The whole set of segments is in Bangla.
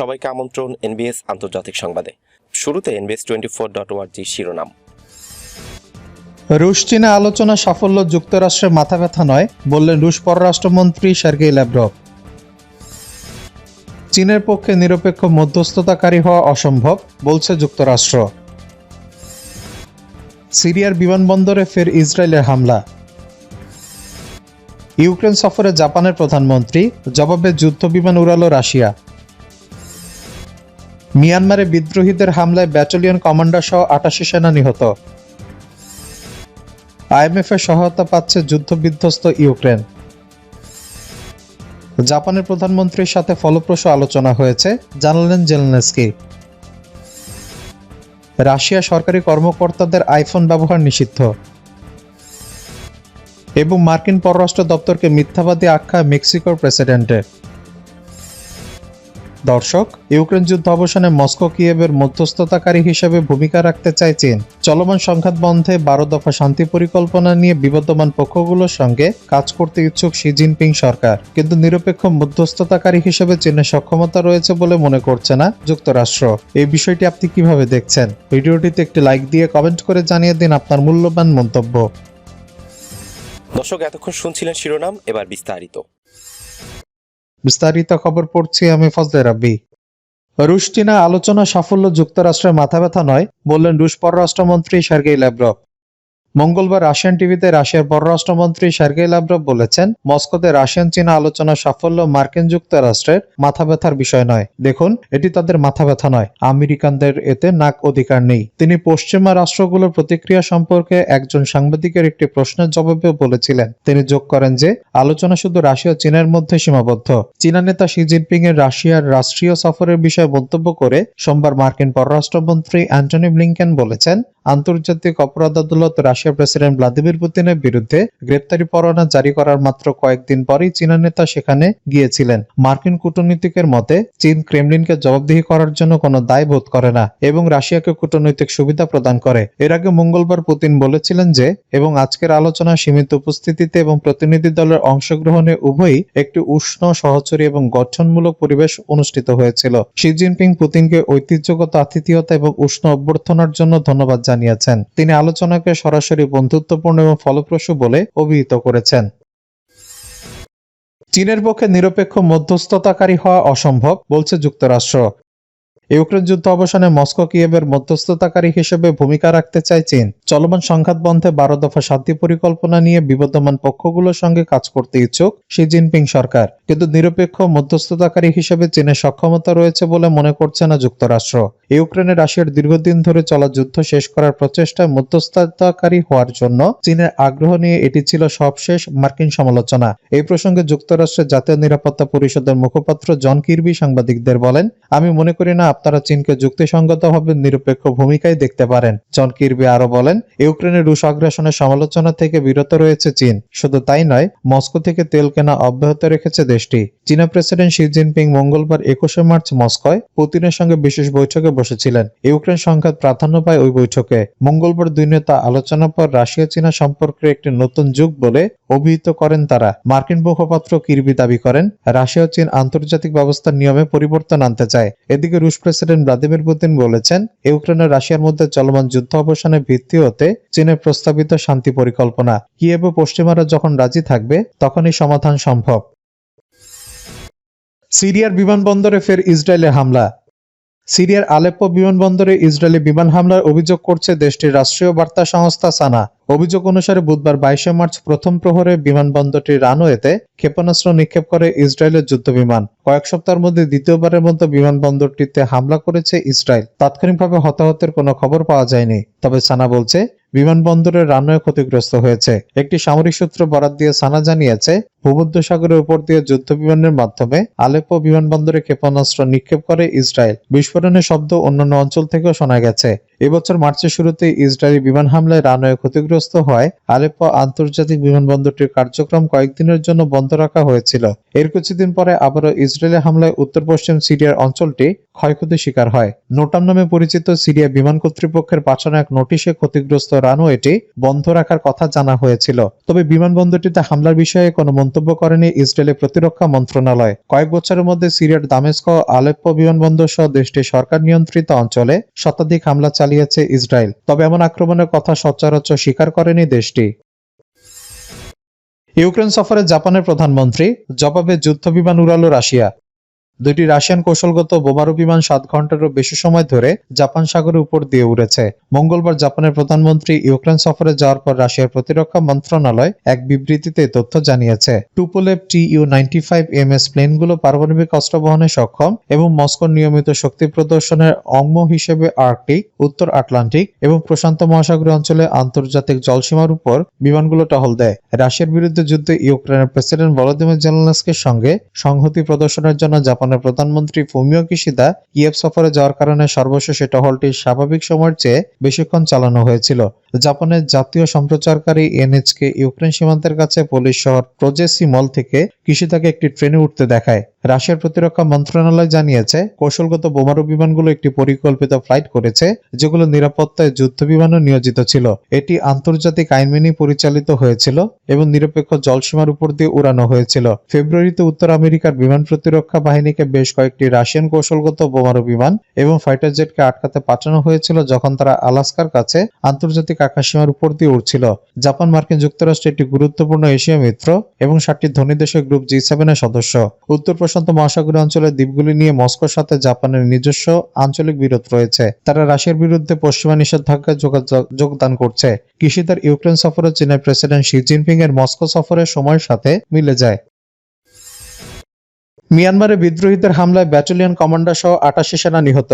সবাইকে আমন্ত্রণ এনবিএস আন্তর্জাতিক সংবাদে। শুরুতে এনবিএস টোয়েন্টি ফোর ডট শিরোনাম। রুশ চীনা আলোচনা সাফল্য যুক্তরাষ্ট্রের মাথা ব্যথা নয়, বললেন রুশ পররাষ্ট্রমন্ত্রী সার্গেই ল্যাভরভ। চীনের পক্ষে নিরপেক্ষ মধ্যস্থতাকারী হওয়া অসম্ভব, বলছে যুক্তরাষ্ট্র। সিরিয়ার বিমানবন্দরে ফের ইসরায়েলের হামলা। ইউক্রেন সফরে জাপানের প্রধানমন্ত্রী, জবাবে যুদ্ধ বিমান উড়ালো রাশিয়া। মিয়ানমারে বিদ্রোহীদের হামলায় ব্যাটালিয়ন কমান্ডার সহ আটাশি সেনা নিহত। আইএমএফ এর সহায়তা পাচ্ছে যুদ্ধবিধ্বস্ত ইউক্রেন। জাপানের প্রধানমন্ত্রীর সাথে ফলপ্রসূ আলোচনা হয়েছে, জানালেন জেলনেস্কি। রাশিয়া সরকারি কর্মকর্তাদের আইফোন ব্যবহার নিষিদ্ধ। এবং মার্কিন পররাষ্ট্র দপ্তরকে মিথ্যাবাদী আখ্যা মেক্সিকোর প্রেসিডেন্টের। দর্শক, ইউক্রেন যুদ্ধ অবসানে মস্কো কিয়েভের মধ্যস্থতাকারী হিসেবে ভূমিকা রাখতে চায় চীন। চলমান সংঘাত বন্ধে বারো দফা শান্তি পরিকল্পনা নিয়ে বিবদমান পক্ষগুলোর সঙ্গে কাজ করতে ইচ্ছুক শি জিনপিং সরকার। কিন্তু নিরপেক্ষ মধ্যস্থতাকারী হিসেবে চীনের সক্ষমতা রয়েছে বলে মনে করছে না যুক্তরাষ্ট্র। এই বিষয়টি আপনি কীভাবে দেখছেন? ভিডিওটিতে একটি লাইক দিয়ে কমেন্ট করে জানিয়ে দিন আপনার মূল্যবান মন্তব্য। দর্শক, এতক্ষণ শুনছিলেন শিরোনাম, এবার বিস্তারিত। বিস্তারিত খবর পড়ছি আমি ফজলে রাব্বি। রুশ চীনা আলোচনা সাফল্য যুক্তরাষ্ট্রের মাথা ব্যথা নয়, বললেন রুশ পররাষ্ট্রমন্ত্রী সার্গেই ল্যাভরভ। মঙ্গলবার রাশিয়ান টিভিতে রাশিয়ার পররাষ্ট্রমন্ত্রী সার্গেই লাভরভ বলেছেন, মস্কোতে রাশিয়ান চীনা আলোচনা সাফল্য মার্কিন যুক্তরাষ্ট্রের মাথা ব্যথার বিষয় নয়। দেখুন, এটি তাদের মাথা ব্যথা নয়। আমেরিকানদের এতে নাক অধিকার নেই। তিনি পশ্চিমা রাষ্ট্রগুলোর প্রতিক্রিয়া সম্পর্কে একজন সাংবাদিকের একটি প্রশ্নের জবাবে বলেছিলেন। তিনি যোগ করেন যে, আলোচনা শুধু রাশিয়া চীনের মধ্যে সীমাবদ্ধ। চীনা নেতা শি জিনপিং এর রাশিয়ার রাষ্ট্রীয় সফরের বিষয়ে মন্তব্য করে সোমবার মার্কিন পররাষ্ট্রমন্ত্রী অ্যান্টনি ব্লিংকেন বলেছেন আন্তর্জাতিক অপরাধ আদালত রাশিয়ার প্রেসিডেন্ট ভ্লাদিমির পুতিনের বিরুদ্ধে গ্রেপ্তারি পরোয়ানা জারি করার মাত্র কয়েকদিন পরেই চীনা নেতা সেখানে গিয়েছিলেন। মার্কিন কূটনীতিকের মতে, চীন ক্রেমলিনকে জবাবদিহি করার জন্য কোনো দায় বোধ করে না এবং রাশিয়াকে কূটনৈতিক সুবিধা প্রদান করে। এর আগে মঙ্গলবার পুতিন বলেছিলেন যে, এবং আজকের আলোচনা সীমিত উপস্থিতিতে এবং প্রতিনিধি দলের অংশগ্রহণে উভয়ই একটি উষ্ণ, সহচরী এবং গঠনমূলক পরিবেশ অনুষ্ঠিত হয়েছিল। শি জিনপিং পুতিনকে ঐতিহ্যগত আতিথেয়তা এবং উষ্ণ অভ্যর্থনার জন্য ধন্যবাদ জানিয়েছেন। তিনি আলোচনাকে সরাসরি বন্ধুত্বপূর্ণ এবং ফলপ্রসূ বলে অভিহিত করেছেন। চীনের পক্ষে নিরপেক্ষ মধ্যস্থতাকারী হওয়া অসম্ভব, বলছে যুক্তরাষ্ট্র। ইউক্রেন যুদ্ধ অবসানে মস্কো কিয়েভের মধ্যস্থতাকারী হিসেবে ভূমিকা রাখতে চায় চীন। চলমান সংঘাত বন্ধে বারো দফা শান্তি পরিকল্পনা নিয়ে বিবদমান পক্ষগুলোর সঙ্গে কাজ করতে ইচ্ছুক শি জিনপিং সরকার। কিন্তু নিরপেক্ষ মধ্যস্থতাকারী হিসেবে চীনের সক্ষমতা রয়েছে বলে মনে করছে না যুক্তরাষ্ট্র। ইউক্রেনে রাশিয়ার দীর্ঘদিন ধরে চলা যুদ্ধ শেষ করার প্রচেষ্টায় মধ্যস্থতাকারী হওয়ার জন্য চীনের আগ্রহ নিয়ে এটি ছিল সবশেষ মার্কিন সমালোচনা। এই প্রসঙ্গে যুক্তরাষ্ট্রের জাতীয় নিরাপত্তা পরিষদের মুখপাত্র জন কির্বি সাংবাদিকদের বলেন, আমি মনে করি না আপনারা চীনকে যুক্তিসঙ্গতভাবে নিরপেক্ষ ভূমিকায় দেখতে পারেন। জন কির্বি আরও বলেন, ইউক্রেনের রুশ আগ্রাসনের সমালোচনা থেকে বিরত রয়েছে চীন। শুধু তাই নয়, মস্কো থেকে তেল কেনা অব্যাহত রেখেছে দেশটি। চীনা প্রেসিডেন্ট শি জিনপিং মঙ্গলবার একুশে মার্চ মস্কোয় পুতিনের সঙ্গে বিশেষ বৈঠকে বসেছিলেন। ইউক্রেন সংঘাত প্রাধান্য পায় ওই বৈঠকে। মঙ্গলবার দুই নেতা আলোচনার পর রাশিয়া চীনা সম্পর্কের একটি নতুন যুগ বলে অভিহিত করেন তারা। মার্কিন মুখপাত্র কির্বি দাবি করেন, রাশিয়া চীন আন্তর্জাতিক ব্যবস্থার নিয়মে পরিবর্তন আনতে চায়। এদিকে রুশ প্রেসিডেন্ট ভ্লাদিমির পুতিন বলেছেন ইউক্রেন ও রাশিয়ার মধ্যে চলমান যুদ্ধ অবসানের ভিত্তি হতে চীনের প্রস্তাবিত শান্তি পরিকল্পনা কিয়েভ ও পশ্চিমারা যখন রাজি থাকবে, তখনই সমাধান সম্ভব। সিরিয়ার বিমানবন্দরে ফের ইসরায়েলের হামলা। সিরিয়ার আলেপ্পো বিমানবন্দরে ইসরায়েলি বিমান হামলার অভিযোগ করছে দেশটির রাষ্ট্রীয় বার্তা সংস্থা সানা। অভিযোগ অনুসারে বুধবার বাইশে মার্চ প্রথম প্রহরে বিমানবন্দরটির রানওয়েতে ক্ষেপণাস্ত্র নিক্ষেপ করে ইসরায়েলের যুদ্ধ বিমান কয়েক সপ্তাহের মধ্যে দ্বিতীয়বারের মতো বিমানবন্দরটিতে হামলা করেছে ইসরায়েল। তাৎক্ষণিকভাবে হতাহতের কোনো খবর পাওয়া যায়নি, তবে সানা বলছে, বিমানবন্দরের রানওয়ে ক্ষতিগ্রস্ত হয়েছে। একটি সামরিক সূত্র বরাত দিয়ে সানা জানিয়েছে, ভূমধ্যসাগরের উপর দিয়ে যুদ্ধ বিমানের মাধ্যমে আলেপ্পো বিমানবন্দরে ক্ষেপণাস্ত্র নিক্ষেপ করে ইসরায়েল। বিস্ফোরণের শব্দ অন্যান্য অঞ্চল থেকেও শোনা গেছে। এবছর মার্চের শুরুতে ইসরায়েলি বিমান হামলায় রানওয়ে ক্ষতিগ্রস্ত হয়। আলেপ্পো আন্তর্জাতিক বিমানবন্দরটির কার্যক্রম কয়েকদিনের জন্য বন্ধ রাখা হয়েছিল। এর কিছুদিন পরে আবারও ইসরায়েলি হামলায় উত্তর পশ্চিম সিরিয়ার অঞ্চলটি ক্ষয়ক্ষতির শিকার হয়। নোটাম নামে পরিচিত সিরিয়া বিমান কর্তৃপক্ষের পাঠানো এক নোটিশে ক্ষতিগ্রস্ত রানওয়েটি বন্ধ রাখার কথা জানা হয়েছিল। তবে বিমানবন্দরটিতে হামলার বিষয়ে কোনো মন্তব্য করেনি ইসরায়েলের প্রতিরক্ষা মন্ত্রণালয়। কয়েক বছরের মধ্যে সিরিয়ার দামেস্ক আলেপ্পো বিমানবন্দর সহ দেশটির সরকার নিয়ন্ত্রিত অঞ্চলে শতাধিক হামলা চালিয়েছে ইসরায়েল। তবে এমন আক্রমণের কথা সচরাচর স্বীকার করেনি দেশটি। ইউক্রেন সফরে জাপানের প্রধানমন্ত্রী জবাবে যুদ্ধ বিমান উড়ালো রাশিয়া। দুটি রাশিয়ান কৌশলগত বোমারু বিমান সাত ঘন্টারও বেশি সময় ধরে জাপান সাগরের উপর দিয়ে উড়েছে। মঙ্গলবার জাপানের প্রধানমন্ত্রী ইউক্রেন সফরে যাওয়ার পর রাশিয়ার প্রতিরক্ষা মন্ত্রণালয় এক বিবৃতিতে তথ্য জানিয়েছে। Tupolev T U ninety five M S প্লেনগুলো পারমাণবিক অস্ত্র বহনে সক্ষম এবং মস্কোর নিয়মিত শক্তি প্রদর্শনের অঙ্গ হিসেবে আর্কটিক, উত্তর আটলান্টিক এবং প্রশান্ত মহাসাগরীয় অঞ্চলে আন্তর্জাতিক জলসীমার উপর বিমানগুলো টহল দেয়। রাশিয়ার বিরুদ্ধে যুদ্ধে ইউক্রেনের প্রেসিডেন্ট ভলোদিমির জেলেনস্কির সঙ্গে সংহতি প্রদর্শনের জন্য জাপানের প্রধানমন্ত্রী ফুমিও কিশিদা কিয়েভ সফরে যাওয়ার কারণে সর্বশেষ এই টহলটি স্বাভাবিক সময়ের চেয়ে বেশিক্ষণ চালানো হয়েছিল। জাপানের জাতীয় সম্প্রচারকারী এনএচকে ইউক্রেন সীমান্তের কাছে পুলিশ শহর প্রজেসিমল থেকে কিশিদাকে একটি ট্রেনে উঠতে দেখায়। রাশিয়ার প্রতিরক্ষা মন্ত্রণালয় জানিয়েছে, কৌশলগত বোমারু বিমানগুলো একটি পরিকল্পিত ফ্লাইট করেছে, যেগুলো নিরাপত্তায় যুদ্ধ বিমানও নিয়োজিত ছিল। এটি আন্তর্জাতিক আইন মেনেই পরিচালিত হয়েছিল এবং নিরপেক্ষ জলসীমার উপর দিয়ে উড়ানো হয়েছিল। ফেব্রুয়ারিতে উত্তর আমেরিকার বিমান প্রতিরক্ষা বাহিনীকে বেশ কয়েকটি রাশিয়ান কৌশলগত বোমারু বিমান এবং ফাইটার জেটকে আটকাতে পাঠানো হয়েছিল যখন তারা আলাস্কার কাছে আন্তর্জাতিক আকাশসীমার উপর দিয়ে উড়ছিল। জাপান, মার্কিন যুক্তরাষ্ট্র একটি গুরুত্বপূর্ণ এশীয় মিত্র এবং সাতটি ধনী দেশের গ্রুপ জি সেভেনের সদস্য। উত্তর প্রশান্ত মহাসাগরীয় অঞ্চলের দ্বীপগুলি নিয়ে মস্কোর সাথে জাপানের নিজস্ব আঞ্চলিক বিরোধ রয়েছে। তারা রাশিয়ার বিরুদ্ধে পশ্চিমা নিষেধাজ্ঞা যোগদান করছে। কৃষিদার ইউক্রেন সফরে চীনের প্রেসিডেন্ট শি জিনপিং এর মস্কো সফরের সময়ের সাথে মিলে যায়। মিয়ানমারে বিদ্রোহীদের হামলায় ব্যাটালিয়ন কমান্ডার সহ আটাশি সেনা নিহত।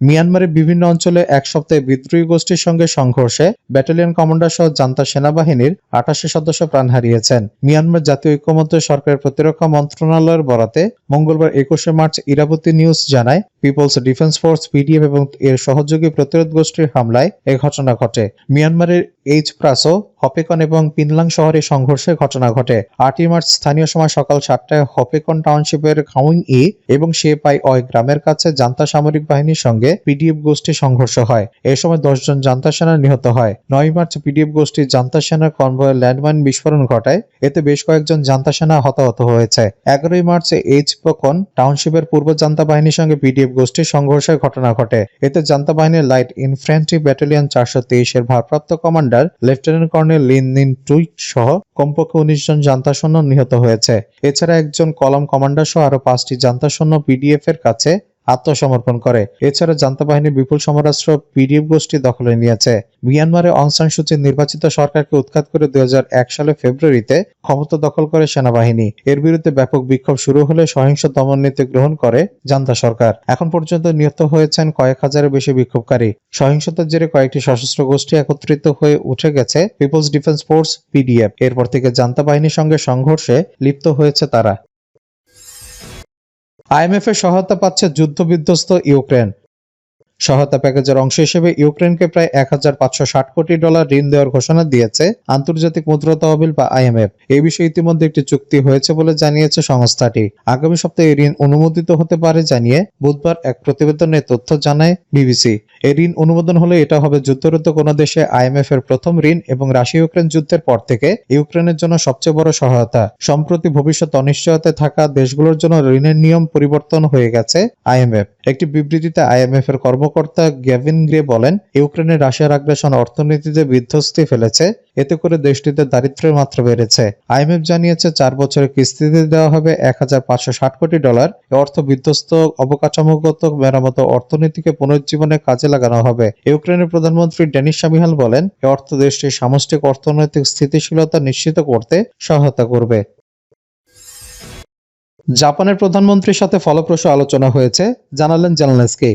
মিয়ানমারের বিভিন্ন অঞ্চলে এক সপ্তাহে বিদ্রোহী গোষ্ঠীর সঙ্গে সংঘর্ষে ব্যাটালিয়ন কমান্ডার সহ জান্তা সেনাবাহিনীর আটাশি সদস্য প্রাণ হারিয়েছেন। মিয়ানমার জাতীয় ঐক্যমত্য সরকারের প্রতিরক্ষা মন্ত্রণালয়ের বরাতে মঙ্গলবার একুশে মার্চ ইরাবতী নিউজ জানায়, পিপলস ডিফেন্স ফোর্স, পিডিএফ এবং এর সহযোগী প্রতিরোধ গোষ্ঠীর হামলায় এ ঘটনা ঘটে। মিয়ানমারের এইচ প্রাসো হপেকন এবং পিনলাং শহরে সংঘর্ষের ঘটনা ঘটে। আটই মার্চ স্থানীয় সময় সকাল সাতটায় হপেকন টাউনশিপের খাউইং ই এবং শেপাই অয় গ্রামের কাছে জান্তা সামরিক বাহিনীর সঙ্গে পিডিএফ গোষ্ঠী সংঘর্ষ হয়। এ সময় দশজন জান্তা সেনা নিহত হয়। নয় মার্চ পিডিএফ গোষ্ঠী জান্তা সেনার কনভয়ে ল্যান্ডমাইন বিস্ফোরণ ঘটায়। এতে বেশ কয়েকজন জান্তা সেনা হতাহত হয়েছে। এগারোই মার্চে এইচ পকন টাউনশিপের পূর্ব জান্তা বাহিনীর সঙ্গে পিডিএফ গোষ্ঠীর সংঘর্ষের ঘটনা ঘটে। এতে জান্তা বাহিনীর লাইট ইনফ্যান্ট্রি ব্যাটালিয়ন চারশো তেইশের ভারপ্রাপ্ত কমান্ডার লেফটেন্যান্ট কর্নেল লিন লেনদেন টুইট সহ কমপক্ষে উনিশ জন জান্তাসন্ন নিহত হয়েছে। এছাড়া একজন কলম কমান্ডার সহ আরও পাঁচটি জান্তাসন্ন পিডিএফ এর কাছে আত্মসমর্পণ করে। এছাড়া জান্তা বাহিনীর বিপুল সমরাস্ত্র পিডিএফ গোষ্ঠী দখলে নিয়েছে। মিয়ানমারে অং সান সূচির নির্বাচিত সরকারকে উৎখাত করে দুই হাজার এক সালে ফেব্রুয়ারিতে ক্ষমতা দখল করে সেনাবাহিনী। এর বিরুদ্ধে ব্যাপক বিক্ষোভ শুরু হলে সহিংস দমন নীতি গ্রহণ করে জান্তা সরকার। এখন পর্যন্ত নিহত হয়েছেন কয়েক হাজারের বেশি বিক্ষোভকারী। সহিংসতার জেরে কয়েকটি সশস্ত্র গোষ্ঠী একত্রিত হয়ে উঠে গেছে পিপলস ডিফেন্স ফোর্স পিডিএফ এরপর থেকে জান্তা বাহিনীর সঙ্গে সংঘর্ষে লিপ্ত হয়েছে তারা। আইএমএফ এর সহায়তা পাচ্ছে যুদ্ধবিধ্বস্ত ইউক্রেন। সহায়তা প্যাকেজের অংশ হিসেবে ইউক্রেনকে প্রায় এক হাজার পাঁচশো ষাট কোটি ডলার ঋণ দেওয়ার ঘোষণা দিয়েছে আন্তর্জাতিক মুদ্রা তহবিল বা আইএমএফ এই বিষয়ে ইতিমধ্যে একটি চুক্তি হয়েছে বলে জানিয়েছে সংস্থাটি। আগামী সপ্তাহে ঋণ অনুমোদিত হতে পারে জানিয়ে বুধবার এক প্রতিবেদনে তথ্য জানায় বিবিসি। এই ঋণ অনুমোদন হলে এটা হবে যুদ্ধরত কোনো দেশে আইএমএফ এর প্রথম ঋণ এবং রাশিয়া ইউক্রেন যুদ্ধের পর থেকে ইউক্রেনের জন্য সবচেয়ে বড় সহায়তা। সম্প্রতি ভবিষ্যৎ অনিশ্চয়তায় থাকা দেশগুলোর জন্য ঋণের নিয়ম পরিবর্তন হয়ে গেছে আইএমএফ একটি বিবৃতিতে আইএমএফ এর কর্মকর্তা গ্যাভিন গ্রে বলেন ইউক্রেনের রাশিয়ার আগ্রাসন অর্থনীতিতে বিধ্বস্তি ফেলেছে, এতে করে দেশটিতে দারিদ্র্যের মাত্রা বেড়েছে। আইএমএফ জানিয়েছে, চার বছরের কিস্তিতে দেওয়া হবে এক হাজার পাঁচশো ষাট কোটি ডলার। অর্থ বিধ্বস্ত, অবকাঠামোগত মেরামত অর্থনীতিকে পুনরুজ্জীবনে কাজে লাগানো হবে। ইউক্রেনের প্রধানমন্ত্রী ডেনিস শামিহাল বলেন, এ অর্থ দেশটির সামষ্টিক অর্থনৈতিক স্থিতিশীলতা নিশ্চিত করতে সহায়তা করবে। জাপানের প্রধানমন্ত্রীর সাথে ফলপ্রসূ আলোচনা হয়েছে, জানালেন জেলনেসকি।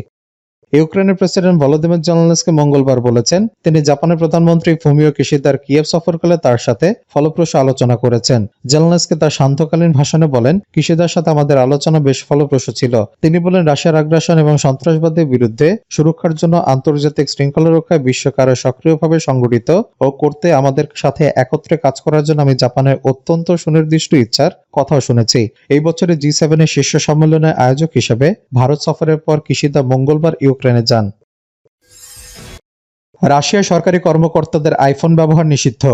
ইউক্রেনের প্রেসিডেন্ট ভলোদিমির জেলেনস্কি মঙ্গলবার বলেছেন, তিনি জাপানের প্রধানমন্ত্রী ফুমিও কিশিদার কিয়েভ সফরকালে তার সাথে ফলপ্রসূ আলোচনা করেছেন। জেলেনস্কি তার শান্তকালীন ভাষণে বলেন, কিশিদার সাথে আমাদের আলোচনা বেশ ফলপ্রসূ ছিল। তিনি বলেন, রাশিয়ার আগ্রাসন এবং সন্ত্রাসবাদের বিরুদ্ধে সুরক্ষার জন্য আন্তর্জাতিক শৃঙ্খলা রক্ষায় বিশ্বকে আরও সক্রিয়ভাবে সংগঠিত ও করতে আমাদের সাথে একত্রে কাজ করার জন্য আমি জাপানের অত্যন্ত সুনির্দিষ্ট ইচ্ছার কথাও শুনেছি। এই বছরে জি সেভেনের শীর্ষ সম্মেলনের আয়োজক হিসেবে ভারত সফরের পর কিশিদা মঙ্গলবার ইউক্রেনে যান। রাশিয়া সরকারি কর্মকর্তাদের আইফোন ব্যবহার নিষিদ্ধ।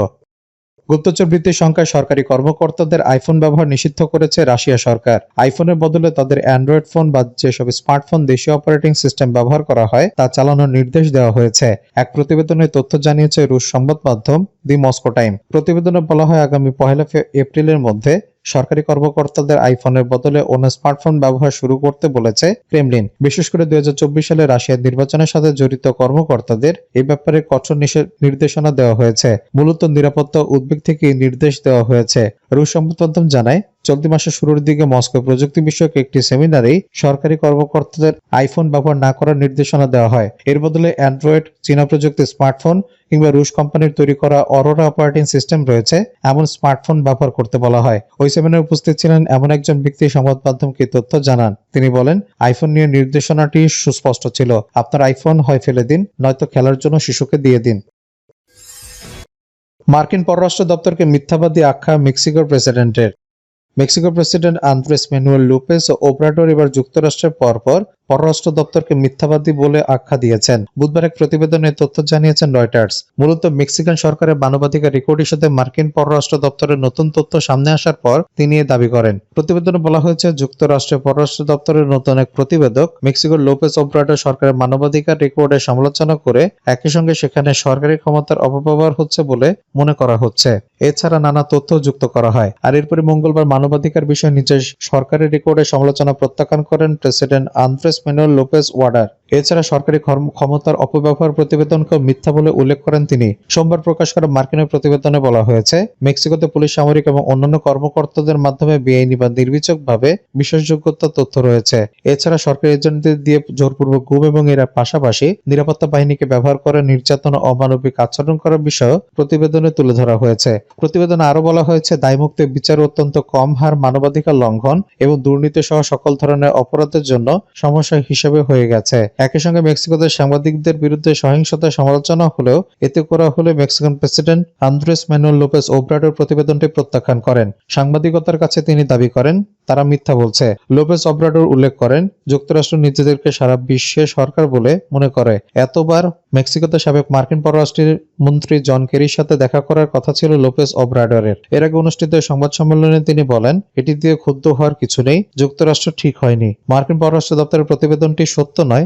গুপ্তচর বৃত্তির সংখ্যায় সরকারি কর্মকর্তাদের আইফোন ব্যবহার নিষিদ্ধ করেছে রাশিয়া সরকার। আইফোনের বদলে তাদের অ্যান্ড্রয়েড ফোন বা যেসব স্মার্টফোন দেশীয় অপারেটিং সিস্টেম ব্যবহার করা হয়, তা চালানোর নির্দেশ দেওয়া হয়েছে। এক প্রতিবেদনে তথ্য জানিয়েছে রুশ সংবাদ মাধ্যম দি মস্কো টাইম। প্রতিবেদনে বলা হয়, আগামী পহেলা এপ্রিলের মধ্যে সরকারি কর্মকর্তাদের আইফোনের বদলে অন্য স্মার্টফোন ব্যবহার শুরু করতে বলেছে ক্রেমলিন। বিশেষ করে দুই হাজার চব্বিশ সালে রাশিয়ার নির্বাচনের সাথে জড়িত কর্মকর্তাদের এই ব্যাপারে কঠোর নির্দেশনা দেওয়া হয়েছে। মূলত নিরাপত্তা উদ্বেগ থেকে নির্দেশ দেওয়া হয়েছে। রুশ সংবাদ মাধ্যম জানায়, চলতি মাসের শুরুর দিকে মস্কো প্রযুক্তি বিষয়ক একটি সেমিনারে সরকারি কর্মকর্তাদের আইফোন ব্যবহার না করার নির্দেশনা দেওয়া হয়। এর বদলে অ্যান্ড্রয়েড, চীনা প্রযুক্তির স্মার্টফোন কিংবা রুশ কোম্পানির তৈরি করা অরোরা অপারেটিং সিস্টেম রয়েছে, এমন স্মার্টফোন ব্যবহার করতে বলা হয়। ওই সেমিনারে উপস্থিত ছিলেন এমন একজন ব্যক্তি, সংবাদ মাধ্যমকে তথ্য জানান। তিনি বলেন, আইফোন নিয়ে নির্দেশনাটি সুস্পষ্ট ছিল। আপনার আইফোন হয় ফেলে দিন, নয়তো খেলার জন্য শিশুকে দিয়ে দিন। মার্কিন পররাষ্ট্র দপ্তরকে মিথ্যাবাদী আখ্যা মেক্সিকোর প্রেসিডেন্টের। মেক্সিকোর প্রেসিডেন্ট আন্দ্রেস ম্যানুয়েল লুপেস ও ওব্রাডোর এবার যুক্তরাষ্ট্রের পরপর পররাষ্ট্র দপ্তরকে মিথ্যাবাদী বলে আখ্যা দিয়েছেন। বুধবার এক প্রতিবেদনে তথ্য জানিয়েছেন রয়টার্স। মূলত মেক্সিকান সরকারের মানবাধিকার রেকর্ড হিসেবে মার্কিন পররাষ্ট্র দপ্তরের নতুন তথ্য সামনে আসার পর তিনি এ দাবি করেন। প্রতিবেদনে বলা হয়েছে যুক্তরাষ্ট্রের পররাষ্ট্র দপ্তরের নতুন এক প্রতিবেদক মেক্সিকোর লোপেস ওব্রাডোর সরকারের মানবাধিকার রেকর্ডের সমালোচনা করে একই সঙ্গে সেখানে সরকারি ক্ষমতার অপব্যবহার হচ্ছে বলে মনে করা হচ্ছে। এছাড়া নানা তথ্য যুক্ত করা হয়। আর এরপরে মঙ্গলবার মানবাধিকার বিষয়ে নিজের সরকারের রেকর্ডে সমালোচনা প্রত্যাখ্যান করেন president Andres Manuel Lopez Obrador এছাড়া সরকারি ক্ষমতার অপব্যবহার প্রতিবেদনকে মিথ্যা বলে উল্লেখ করেন তিনি। সোমবার প্রকাশ করা মার্কিনের প্রতিবেদনে বলা হয়েছে, মেক্সিকোতে পুলিশ, সামরিক এবং অন্যান্য কর্মকর্তাদের মাধ্যমে বেআইনি বা নির্বিচারভাবে বিশ্বাসযোগ্যতা তথ্য রয়েছে। এছাড়া সরকারি এজেন্টদের দিয়ে জোরপূর্বক গুম এবং এর পাশাপাশি নিরাপত্তা বাহিনীকে ব্যবহার করে নির্যাতন ও অমানবিক আচরণ করার বিষয় প্রতিবেদনে তুলে ধরা হয়েছে। প্রতিবেদনে আরও বলা হয়েছে, দায়মুক্ত বিচার অত্যন্ত কম হার মানবাধিকার লঙ্ঘন এবং দুর্নীতি সহ সকল ধরনের অপরাধের জন্য সমস্যা হিসেবে হয়ে গেছে। একই সঙ্গে মেক্সিকোতে সাংবাদিকদের বিরুদ্ধে সহিংসতার সমালোচনা হলেও এতে করা হলে Mexican president Andres Manuel Lopez Obrador প্রতিবেদনটি প্রত্যাখ্যান করেন। সাংবাদিকতার কাছে তিনি দাবি করেন, তারা মিথ্যা বলছে। লোপেস অব্রাডোর উল্লেখ করেন, যুক্তরাষ্ট্র নিজেদেরকে সারা বিশ্বে সরকার বলে মনে করে। এতবার মেক্সিকোতে সাবেক মার্কিন পররাষ্ট্রের মন্ত্রী জন কেরির সাথে দেখা করার কথা ছিল লোপেস অব্রাডরের এর আগে অনুষ্ঠিত সংবাদ সম্মেলনে তিনি বলেন, এটি দিয়ে ক্ষুব্ধ হওয়ার কিছু নেই, যুক্তরাষ্ট্র ঠিক হয়নি। মার্কিন পররাষ্ট্র দপ্তরের প্রতিবেদনটি সত্য নয়